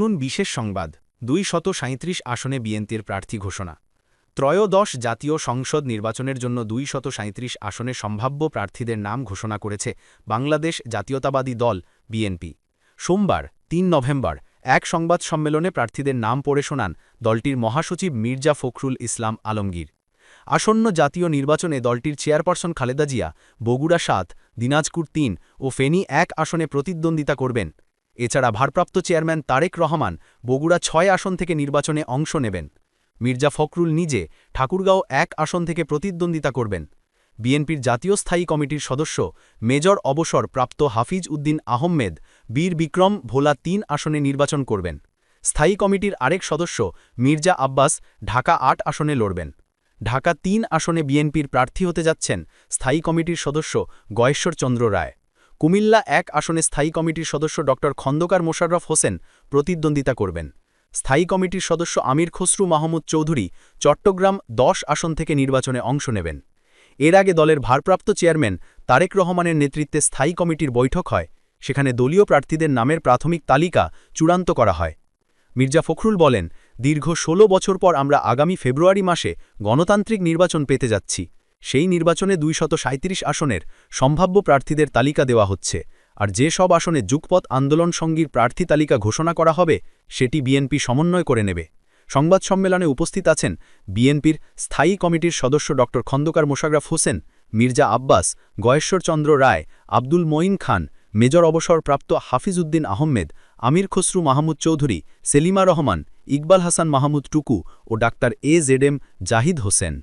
শুন বিশেষ সংবাদ, দুই শত সাঁত্রিশ আসনে বিএনপির প্রার্থী ঘোষণা। ত্রয়োদশ জাতীয় সংসদ নির্বাচনের জন্য দুই শত সাঁত্রিশ আসনে সম্ভাব্য প্রার্থীদের নাম ঘোষণা করেছে বাংলাদেশ জাতীয়তাবাদী দল, বিএনপি। সোমবার, তিন নভেম্বর, এক সংবাদ সম্মেলনে প্রার্থীদের নাম পড়ে শোনান দলটির মহাসচিব মির্জা ফখরুল ইসলাম আলমগীর। আসন্ন জাতীয় নির্বাচনে দলটির চেয়ারপারসন খালেদা জিয়া, বগুড়া সাত, দিনাজপুর তিন ও ফেনী এক আসনে প্রতিদ্বন্দ্বিতা করবেন। এছাড়া ভারপ্রাপ্ত চেয়ারম্যান তারেক রহমান বগুড়া ছয় আসন থেকে নির্বাচনে অংশ নেবেন। মির্জা ফখরুল নিজে ঠাকুরগাঁও এক আসন থেকে প্রতিদ্বন্দ্বিতা করবেন। বিএনপির জাতীয় স্থায়ী কমিটির সদস্য মেজর অবসর প্রাপ্ত হাফিজ উদ্দিন আহমেদ বীর বিক্রম ভোলা তিন আসনে নির্বাচন করবেন। স্থায়ী কমিটির আরেক সদস্য মির্জা আব্বাস ঢাকা আট আসনে লড়বেন। ঢাকা তিন আসনে বিএনপির প্রার্থী হতে যাচ্ছেন স্থায়ী কমিটির সদস্য গয়েশ্বর চন্দ্র রায়। কুমিল্লা এক আসনে স্থায়ী কমিটির সদস্য ড. খন্দকার মোশাররফ হোসেন প্রতিদ্বন্দ্বিতা করবেন। স্থায়ী কমিটির সদস্য আমির খসরু মাহমুদ চৌধুরী চট্টগ্রাম দশ আসন থেকে নির্বাচনে অংশ নেবেন। এর আগে দলের ভারপ্রাপ্ত চেয়ারম্যান তারেক রহমানের নেতৃত্বে স্থায়ী কমিটির বৈঠক হয়, সেখানে দলীয় প্রার্থীদের নামের প্রাথমিক তালিকা চূড়ান্ত করা হয়। মির্জা ফখরুল বলেন, দীর্ঘ ১৬ বছর পর আমরা আগামী ফেব্রুয়ারি মাসে গণতান্ত্রিক নির্বাচন পেতে যাচ্ছি। সেই নির্বাচনে দুইশত আসনের সম্ভাব্য প্রার্থীদের তালিকা দেওয়া হচ্ছে, আর যে সব আসনে যুগপথ আন্দোলন সঙ্গীর প্রার্থী তালিকা ঘোষণা করা হবে, সেটি বিএনপি সমন্বয় করে নেবে। সংবাদ সম্মেলনে উপস্থিত আছেন বিএনপির স্থায়ী কমিটির সদস্য ড. খন্দকার মোশাররফ হোসেন, মির্জা আব্বাস গয়েশ্বরচন্দ্র রায়, আব্দুল মঈন খান, মেজর অবসরপ্রাপ্ত হাফিজ উদ্দিন আহমেদ, আমির খসরু মাহমুদ চৌধুরী, সেলিমা রহমান, ইকবাল হাসান মাহমুদ টুকু ও doctor A Z M Zahid Hossain.